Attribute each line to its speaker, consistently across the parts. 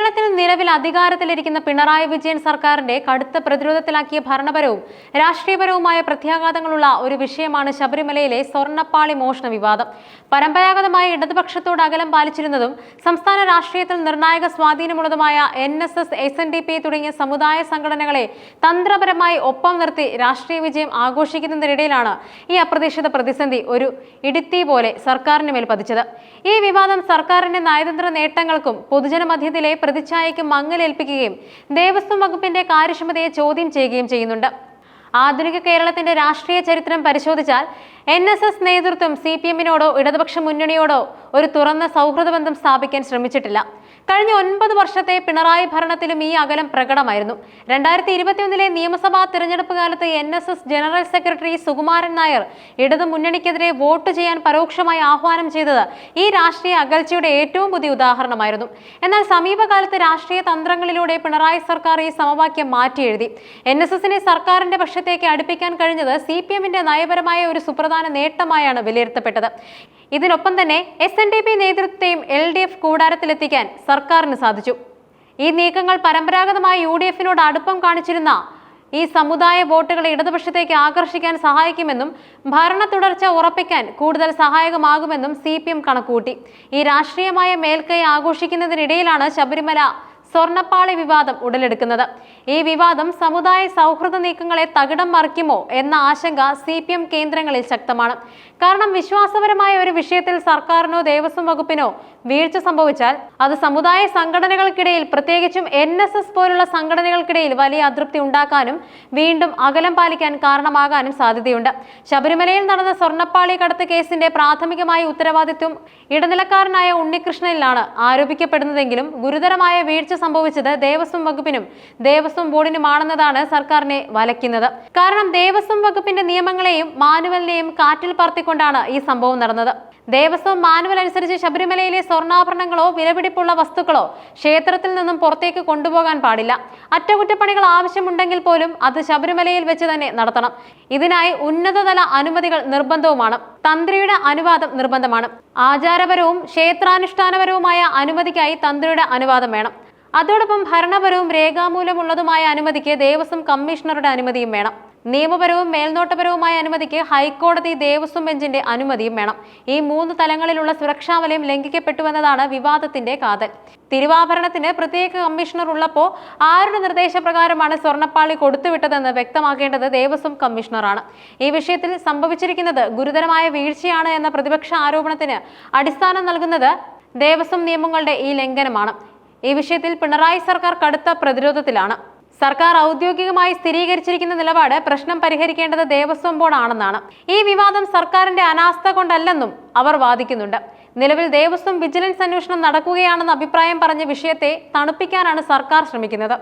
Speaker 1: കേരളത്തിൽ നിലവിൽ അധികാരത്തിലിരിക്കുന്ന പിണറായി വിജയൻ സർക്കാരിന്റെ കടുത്ത പ്രതിരോധത്തിലാക്കിയ ഭരണപരവും രാഷ്ട്രീയപരവുമായ പ്രത്യാഘാതങ്ങളുള്ള ഒരു വിഷയമാണ് ശബരിമലയിലെ സ്വർണപ്പാളി മോഷണ വിവാദം. പരമ്പരാഗതമായ ഇടതുപക്ഷത്തോട് അകലം പാലിച്ചിരുന്നതും സംസ്ഥാന രാഷ്ട്രീയത്തിൽ നിർണായക സ്വാധീനമുള്ളതുമായ N S S S N D P തുടങ്ങിയ സമുദായ സംഘടനകളെ തന്ത്രപരമായി ഒപ്പം നിർത്തി രാഷ്ട്രീയ വിജയം ആഘോഷിക്കുന്നതിനിടയിലാണ് ഈ അപ്രതീക്ഷിത പ്രതിസന്ധി ഒരു ഇടുത്തി പോലെ സർക്കാരിന് മേൽ പതിച്ചത്. ഈ വിവാദം സർക്കാരിന്റെ നയതന്ത്ര നേട്ടങ്ങൾക്കും പൊതുജനമധ്യത്തിലെ പ്രതിച്ഛായയ്ക്കും മങ്ങലേൽപ്പിക്കുകയും ദേവസ്വം വകുപ്പിന്റെ കാര്യക്ഷമതയെ ചോദ്യം ചെയ്യുകയും ചെയ്യുന്നുണ്ട്. ആധുനിക കേരളത്തിന്റെ രാഷ്ട്രീയ ചരിത്രം പരിശോധിച്ചാൽ എൻ എസ് എസ് നേതൃത്വം സി പി എമ്മിനോടോ ഇടതുപക്ഷ മുന്നണിയോടോ ഒരു തുറന്ന സൗഹൃദ ബന്ധം സ്ഥാപിക്കാൻ ശ്രമിച്ചിട്ടില്ല. കഴിഞ്ഞ ഒൻപത് വർഷത്തെ പിണറായി ഭരണത്തിലും ഈ അകലം പ്രകടമായിരുന്നു. രണ്ടായിരത്തി ഇരുപത്തിയൊന്നിലെ നിയമസഭാ തെരഞ്ഞെടുപ്പ് കാലത്ത് N S S general secretary Sukumaran Nair ഇടതു മുന്നണിക്കെതിരെ വോട്ട് ചെയ്യാൻ പരോക്ഷമായി ആഹ്വാനം ചെയ്തത് ഈ രാഷ്ട്രീയ അകൽച്ചയുടെ ഏറ്റവും പുതിയ ഉദാഹരണമായിരുന്നു. എന്നാൽ സമീപകാലത്ത് രാഷ്ട്രീയ തന്ത്രങ്ങളിലൂടെ പിണറായി സർക്കാർ ഈ സമവാക്യം മാറ്റിയെഴുതി. എൻ എസ് എസിനെ സർക്കാരിന്റെ പക്ഷത്തേക്ക് അടുപ്പിക്കാൻ കഴിഞ്ഞത് സി പി എമ്മിന്റെ നയപരമായ ഒരു സുപ്രധാന നേട്ടമായാണ് വിലയിരുത്തപ്പെട്ടത്. ഇതിനൊപ്പം തന്നെ എസ് എൻ ഡി പി നേതൃത്വത്തെയും എൽ ഡി എഫ് കൂടാരത്തിലെത്തിക്കാൻ സർക്കാരിന് സാധിച്ചു. ഈ നീക്കങ്ങൾ പരമ്പരാഗതമായി യു ഡി എഫിനോട് അടുപ്പം കാണിച്ചിരുന്ന ഈ സമുദായ വോട്ടുകളെ ഇടതുപക്ഷത്തേക്ക് ആകർഷിക്കാൻ സഹായിക്കുമെന്നും ഭരണ തുടർച്ച ഉറപ്പിക്കാൻ കൂടുതൽ സഹായകമാകുമെന്നും സി പി എം കണക്കുകൂട്ടി. ഈ രാഷ്ട്രീയമായ മേൽക്കൈ ആഘോഷിക്കുന്നതിനിടയിലാണ് ശബരിമല സ്വർണപ്പാളി വിവാദം ഉടലെടുക്കുന്നത്. ഈ വിവാദം സമുദായ സൗഹൃദ നീക്കങ്ങളെ തകിടം മറിക്കുമോ എന്ന ആശങ്ക സി പി എം കേന്ദ്രങ്ങളിൽ ശക്തമാണ്. കാരണം വിശ്വാസപരമായ ഒരു വിഷയത്തിൽ സർക്കാരിനോ ദേവസ്വം വകുപ്പിനോ വീഴ്ച സംഭവിച്ചാൽ അത് സമുദായ സംഘടനകൾക്കിടയിൽ പ്രത്യേകിച്ചും എൻ എസ് എസ് പോലുള്ള സംഘടനകൾക്കിടയിൽ വലിയ അതൃപ്തി ഉണ്ടാക്കാനും വീണ്ടും അകലം പാലിക്കാൻ കാരണമാകാനും സാധ്യതയുണ്ട്. ശബരിമലയിൽ നടന്ന സ്വർണപ്പാളി കടത്ത് കേസിന്റെ പ്രാഥമികമായ ഉത്തരവാദിത്വം ഇടനിലക്കാരനായ ഉണ്ണികൃഷ്ണനിലാണ് ആരോപിക്കപ്പെടുന്നതെങ്കിലും ഗുരുതരമായ വീഴ്ച സംഭവിച്ചത് ദേവസ്വം വകുപ്പിനും ദേവസ്വം ബോർഡിനുമാണെന്നതാണ് സർക്കാരിനെ വലയ്ക്കുന്നത്. കാരണം ദേവസ്വം വകുപ്പിന്റെ നിയമങ്ങളെയും മാനുവലിനെയും കാറ്റിൽ പറത്തിക്കൊണ്ടാണ് ഈ സംഭവം നടന്നത്. ദേവസ്വം മാനുവൽ അനുസരിച്ച് ശബരിമലയിലെ സ്വർണാഭരണങ്ങളോ വിലപിടിപ്പുള്ള വസ്തുക്കളോ ക്ഷേത്രത്തിൽ നിന്നും പുറത്തേക്ക് കൊണ്ടുപോകാൻ പാടില്ല. അറ്റകുറ്റപ്പണികൾ ആവശ്യമുണ്ടെങ്കിൽ പോലും അത് ശബരിമലയിൽ വെച്ച് തന്നെ നടത്തണം. ഇതിനായി ഉന്നതതല അനുമതികൾ നിർബന്ധവുമാണ്. തന്ത്രിയുടെ അനുവാദം നിർബന്ധമാണ്. ആചാരപരവും ക്ഷേത്രാനുഷ്ഠാനപരവുമായ അനുമതിക്കായി തന്ത്രിയുടെ അനുവാദം വേണം. അതോടൊപ്പം ഭരണപരവും രേഖാമൂലമുള്ളതുമായ അനുമതിക്ക് ദേവസ്വം കമ്മീഷണറുടെ അനുമതിയും വേണം. നിയമപരവും മേൽനോട്ടപരവുമായ അനുമതിക്ക് ഹൈക്കോടതി ദേവസ്വം ബെഞ്ചിന്റെ അനുമതിയും വേണം. ഈ മൂന്ന് തലങ്ങളിലുള്ള സുരക്ഷാ വലയം ലംഘിക്കപ്പെട്ടുവെന്നതാണ് വിവാദത്തിന്റെ കാതൽ. തിരുവാഭരണത്തിന് പ്രത്യേക കമ്മീഷണർ ഉള്ളപ്പോൾ ആരുടെ നിർദ്ദേശപ്രകാരമാണ് സ്വർണപ്പാളി കൊടുത്തുവിട്ടതെന്ന് വ്യക്തമാക്കേണ്ടത് ദേവസ്വം കമ്മീഷണറാണ്. ഈ വിഷയത്തിൽ സംഭവിച്ചിരിക്കുന്നത് ഗുരുതരമായ വീഴ്ചയാണ് എന്ന പ്രതിപക്ഷ ആരോപണത്തിന് അടിസ്ഥാനം നൽകുന്നത് ദേവസ്വം നിയമങ്ങളുടെ ഈ ലംഘനമാണ്. ഈ വിഷയത്തിൽ പിണറായി സർക്കാർ കടുത്ത പ്രതിരോധത്തിലാണ്. സർക്കാർ ഔദ്യോഗികമായി സ്ഥിരീകരിച്ചിരിക്കുന്ന നിലപാട് പ്രശ്നം പരിഹരിക്കേണ്ടത് ദേവസ്വം ബോർഡാണെന്നാണ്. ഈ വിവാദം സർക്കാരിന്റെ അനാസ്ഥ കൊണ്ടല്ലെന്നും അവർ വാദിക്കുന്നുണ്ട്. നിലവിൽ ദേവസ്വം വിജിലൻസ് അന്വേഷണം നടക്കുകയാണെന്ന അഭിപ്രായം പറഞ്ഞ വിഷയത്തെ തണുപ്പിക്കാനാണ് സർക്കാർ ശ്രമിക്കുന്നത്.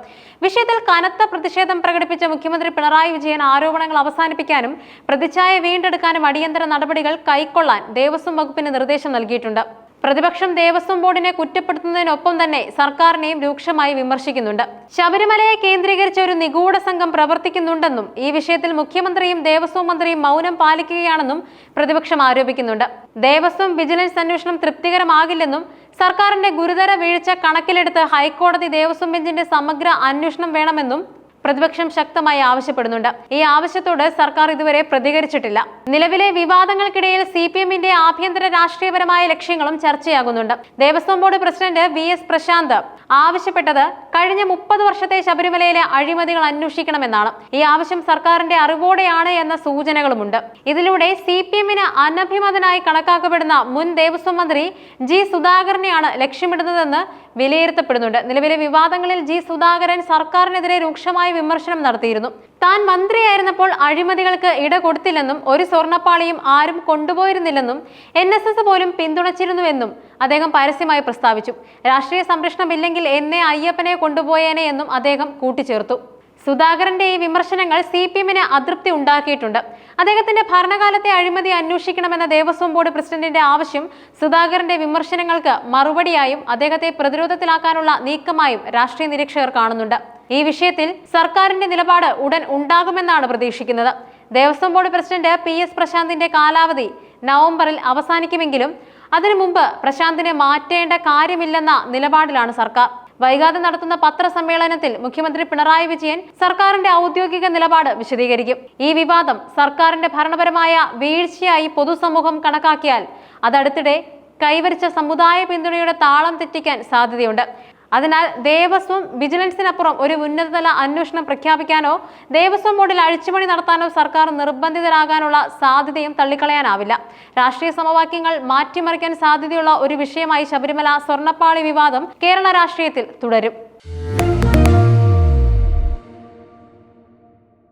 Speaker 1: വിഷയത്തിൽ കനത്ത പ്രതിഷേധം പ്രകടിപ്പിച്ച മുഖ്യമന്ത്രി പിണറായി വിജയൻ ആരോപണങ്ങൾ അവസാനിപ്പിക്കാനും പ്രതിച്ഛായ വീണ്ടെടുക്കാനും അടിയന്തര നടപടികൾ കൈക്കൊള്ളാൻ ദേവസ്വം വകുപ്പിന് നിർദ്ദേശം നൽകിയിട്ടുണ്ട്. പ്രതിപക്ഷം ദേവസ്വം ബോർഡിനെ കുറ്റപ്പെടുത്തുന്നതിനൊപ്പം തന്നെ സർക്കാരിനെയും രൂക്ഷമായി വിമർശിക്കുന്നുണ്ട്. ശബരിമലയെ കേന്ദ്രീകരിച്ച ഒരു നിഗൂഢ സംഘം പ്രവർത്തിക്കുന്നുണ്ടെന്നും ഈ വിഷയത്തിൽ മുഖ്യമന്ത്രിയും ദേവസ്വം മന്ത്രിയും മൗനം പാലിക്കുകയാണെന്നും പ്രതിപക്ഷം ആരോപിക്കുന്നുണ്ട്. ദേവസ്വം വിജിലൻസ് അന്വേഷണം തൃപ്തികരമാകില്ലെന്നും സർക്കാരിന്റെ ഗുരുതര വീഴ്ച കണക്കിലെടുത്ത് ഹൈക്കോടതി ദേവസ്വം ബെഞ്ചിന്റെ സമഗ്ര അന്വേഷണം വേണമെന്നും പ്രതിപക്ഷം ശക്തമായി ആവശ്യപ്പെടുന്നുണ്ട്. ഈ ആവശ്യത്തോട് സർക്കാർ ഇതുവരെ പ്രതികരിച്ചിട്ടില്ല. നിലവിലെ വിവാദങ്ങൾക്കിടയിൽ സി പി എമ്മിന്റെ ആഭ്യന്തര രാഷ്ട്രീയപരമായ ലക്ഷ്യങ്ങളും ചർച്ചയാകുന്നുണ്ട്. Devaswom board president V S Prashanth ആവശ്യപ്പെട്ടത് കഴിഞ്ഞ മുപ്പത് വർഷത്തെ ശബരിമലയിലെ അഴിമതികൾ അന്വേഷിക്കണമെന്നാണ്. ഈ ആവശ്യം സർക്കാരിന്റെ അറിവോടെയാണ് എന്ന സൂചനകളുമുണ്ട്. ഇതിലൂടെ സി പി എമ്മിന് അനഭിമതനായി കണക്കാക്കപ്പെടുന്ന മുൻ ദേവസ്വം മന്ത്രി ജി സുധാകരനെയാണ് ലക്ഷ്യമിടുന്നതെന്ന് വിലയിരുത്തപ്പെടുന്നുണ്ട്. നിലവിലെ വിവാദങ്ങളിൽ ജി സുധാകരൻ സർക്കാരിനെതിരെ രൂക്ഷമായ വിമർശനം നടത്തിയിരുന്നു. താൻ മന്ത്രിയായിരുന്നപ്പോൾ അഴിമതികൾക്ക് ഇട കൊടുത്തില്ലെന്നും ഒരു സ്വർണപ്പാളിയും ആരും കൊണ്ടുപോയിരുന്നില്ലെന്നും എൻ എസ് എസ് പോലും പിന്തുണച്ചിരുന്നുവെന്നും അദ്ദേഹം പരസ്യമായി പ്രസ്താവിച്ചു. രാഷ്ട്രീയ സംരക്ഷണമില്ലെങ്കിൽ എന്നെ അയ്യപ്പനെ കൊണ്ടുപോയേനെ എന്നും അദ്ദേഹം കൂട്ടിച്ചേർത്തു. സുധാകരന്റെ ഈ വിമർശനങ്ങൾ സി പി എമ്മിന് അതൃപ്തി ഉണ്ടാക്കിയിട്ടുണ്ട്. അദ്ദേഹത്തിന്റെ ഭരണകാലത്തെ അഴിമതി അന്വേഷിക്കണമെന്ന ദേവസ്വം ബോർഡ് പ്രസിഡന്റിന്റെ ആവശ്യം സുധാകരന്റെ വിമർശനങ്ങൾക്ക് മറുപടിയായും അദ്ദേഹത്തെ പ്രതിരോധത്തിലാക്കാനുള്ള നീക്കമായും രാഷ്ട്രീയ നിരീക്ഷകർ കാണുന്നുണ്ട്. ഈ വിഷയത്തിൽ സർക്കാരിന്റെ നിലപാട് ഉടൻ ഉണ്ടാകുമെന്നാണ് പ്രതീക്ഷിക്കുന്നത്. Devaswom board president P S പ്രശാന്തിന്റെ കാലാവധി നവംബറിൽ അവസാനിക്കുമെങ്കിലും അതിനു മുമ്പ് പ്രശാന്തിനെ മാറ്റേണ്ട കാര്യമില്ലെന്ന നിലപാടിലാണ് സർക്കാർ. വൈകാതെ നടത്തുന്ന പത്രസമ്മേളനത്തിൽ മുഖ്യമന്ത്രി പിണറായി വിജയൻ സർക്കാരിന്റെ ഔദ്യോഗിക നിലപാട് വിശദീകരിക്കും. ഈ വിവാദം സർക്കാരിന്റെ ഭരണപരമായ വീഴ്ചയായി പൊതുസമൂഹം കണക്കാക്കിയാൽ അതടുത്തിടെ കൈവരിച്ച സമുദായ പിന്തുണയുടെ താളം തെറ്റിക്കാൻ സാധ്യതയുണ്ട്. അതിനാൽ ദേവസ്വം വിജിലൻസിനപ്പുറം ഒരു ഉന്നതതല അന്വേഷണം പ്രഖ്യാപിക്കാനോ ദേവസ്വം ബോർഡിൽ അഴിച്ചുപണി നടത്താനോ സർക്കാർ നിർബന്ധിതരാകാനുള്ള സാധ്യതയും തള്ളിക്കളയാനാവില്ല. രാഷ്ട്രീയ സമവാക്യങ്ങൾ മാറ്റിമറിക്കാൻ സാധ്യതയുള്ള ഒരു വിഷയമായി ശബരിമല സ്വർണപ്പാളി വിവാദം കേരള രാഷ്ട്രീയത്തിൽ തുടരും.